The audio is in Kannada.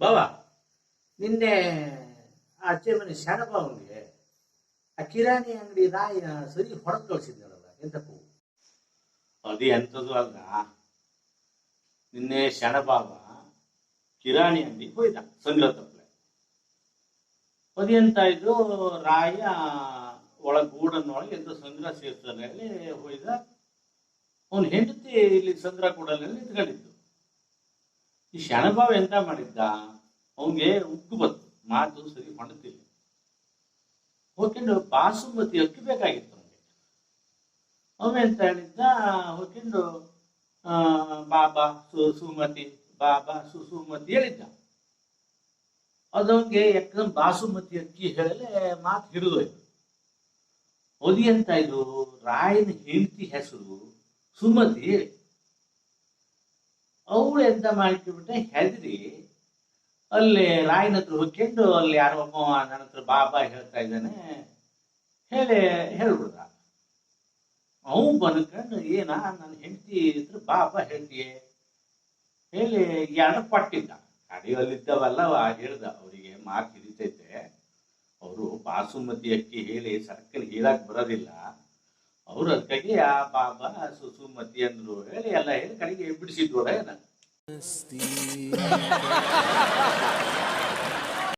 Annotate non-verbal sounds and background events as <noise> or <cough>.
ಬಾವ ನಿನ್ನೆ ಆ ಅಜ್ಜೆ ಮನೆ ಶಾಣಬಾವನಿಗೆ ಆ ಕಿರಾಣಿ ಅಂಗಡಿ ರಾಯ ಸರಿ ಹೊಡೆದು ಕಳಿಸಿದ್ನಲ್ಲ, ಎಂತಕ್ಕೂ? ಅದು ಎಂಥದ್ದು ಅಲ್ಲ. ನಿನ್ನೆ ಶಣಬಾವ ಕಿರಾಣಿ ಅಂಗಡಿ ಹೋಯ್ದ ಸಂಗ್ರಹ ತಪ್ಪಲೆ ಅದೇಂತ ಇದು? ರಾಯ ಒಳ ಗೂಡನ್ನೊಳಗೆ ಎಂತ ಸಂಗ್ರಹ ಸೇರ್ತಾನೆ ಹೋಯ್ದ. ಅವನ ಹೆಂಡತಿ ಇಲ್ಲಿ ಸಂಗ್ರಹ ಕೂಡ ನಿಂತ್ಕೊಂಡಿದ್ದು. ಈ ಶಾಣಭಾವ ಎಂತ ಮಾಡಿದ್ದ? ಅವನಿಗೆ ಉಕ್ಕು ಬಂತು. ಮಾತು ಸರಿ ಮಾಡುತ್ತಿಲ್ಲ ಹೋಗ್ಕೊಂಡು ಬಾಸುಮತಿ ಅಕ್ಕಿ ಬೇಕಾಗಿತ್ತು ಅವನಿಗೆ ಅವನು ಎಂತ ಹೇಳಿದ್ದ? ಬಾಬಾ ಸು, ಸುಮತಿ, ಬಾಬಾ ಸು, ಸುಮತಿ ಹೇಳಿದ್ದ. ಅದವನಿಗೆ ಯಾಕಂದ್ರೆ ಬಾಸುಮತಿ ಅಕ್ಕಿ ಹೇಳಲೆ ಮಾತು ಹಿಡಿದೋಯ್ತು. ಒದಿ ಎಂತ ಇದು? ರಾಯನ ಹೆಂಡತಿ ಹೆಸರು ಸುಮತಿ ಅವಳು ಎಂತ ಮಾಡ್ಕೊಂಡ್ಬಿಟ್ಟೆ ಹೆದ್ರಿ ಅಲ್ಲಿ ರಾಯನ ಹತ್ರ ಹೋಗ್ಕೊಂಡು ಅಲ್ಲಿ ಯಾರೋ ಒಬ್ಬ ನನ್ನ ಹತ್ರ ಬಾಬಾ ಹೇಳ್ತಾ ಇದ್ದಾನೆ. ಹೇಳಿ ಹೇಳ್ಬಿಡ್ದ ಅವನು ಬಂದ್ಕೊಂಡು ಏನ ನನ್ನ ಹೆಂಡತಿ ಹತ್ರ ಬಾಬಾ ಹೇಳ್ತೀಯ? ಹೇಳಿ ಎರಡು ಪಟ್ಟಿದ್ದ ಕಡೆಯಲ್ಲಿದ್ದವಲ್ಲ ಹೇಳ್ದ, ಅವರಿಗೆ ಮಾತು ಹಿಡಿತೈತೆ. ಅವರು ಬಾಸುಮತಿ ಅಕ್ಕಿ ಹೇಳಿ, ಸರ್ಕಲ್ ಹೀಳಕ್ ಬರೋದಿಲ್ಲ. ಅವ್ರು ಆ ಬಾಬಾ ಸುಸುಮತಿ ಅಂದ್ರು. ಹೇಳಿ ಎಲ್ಲ ಹೇಳಿ ಕಡೆಗೆ ಬಿಡಿಸಿದ್ರು ಏನ? <laughs>